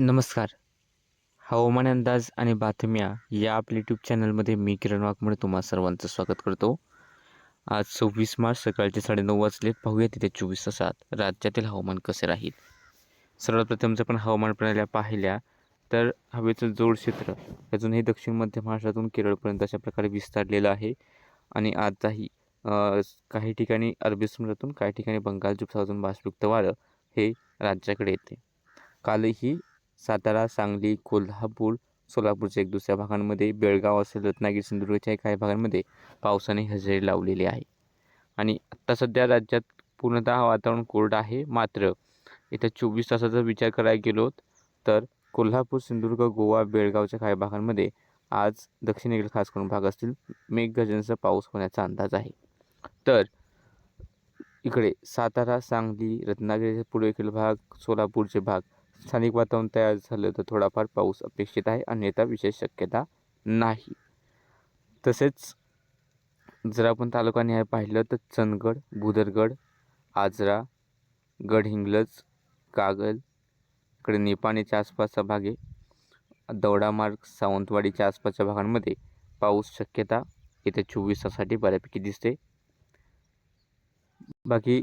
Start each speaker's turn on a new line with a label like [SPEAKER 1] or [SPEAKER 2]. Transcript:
[SPEAKER 1] नमस्कार. हवामान अंदाज आणि बातम्या या आपल्या यूट्यूब चॅनलमध्ये मी किरण वाघमोडे तुम्हा सर्वांचं स्वागत करतो. आज सव्वीस मार्च सकाळचे साडेनऊ वाजले. पाहूया तिथे चोवीस तासात राज्यातील हवामान कसे राहील. सर्वात प्रथम जर आपण हवामान प्रणाल्या पाहिल्या तर हवेचं जोड क्षेत्र अजूनही दक्षिण मध्य महाराष्ट्रातून केरळपर्यंत अशा प्रकारे विस्तारलेलं आहे. आणि आजही काही ठिकाणी अरबी समुद्रातून काही ठिकाणी बंगाल जुपसातून बाष्पयुक्त वारं हे राज्याकडे येते. कालही सातारा सांगली कोल्हापूर सोलापूरच्या एक दुसऱ्या भागांमध्ये बेळगाव असेल रत्नागिरी सिंधुदुर्गच्या काही भागांमध्ये पावसाने हजेरी लावलेली आहे. आणि आत्ता सध्या राज्यात पूर्णतः वातावरण कोरडं आहे. मात्र इथं चोवीस तासाचा विचार करायला गेलो तर कोल्हापूर सिंधुदुर्ग गोवा बेळगावच्या काही भागांमध्ये आज दक्षिणेकडील खास करून भाग असतील मेघगर्जनेचा पाऊस होण्याचा अंदाज आहे. तर इकडे सातारा सांगली रत्नागिरीचे पूर्वेकडील भाग सोलापूरचे भाग स्थानिक वातावरण तयार झालं तर थोडाफार पाऊस अपेक्षित आहे. अन्यथा विशेष शक्यता नाही. तसेच जर आपण तालुकानिहाय पाहिलं तर चंदगड भुदरगड आजरा गडहिंग्लज कागल इकडे निपाणीच्या आसपासचा भाग आहे. दौडामार्ग सावंतवाडीच्या आसपासच्या भागांमध्ये पाऊस शक्यता येत्या चोवीस तासासाठी बऱ्यापैकी दिसते. बाकी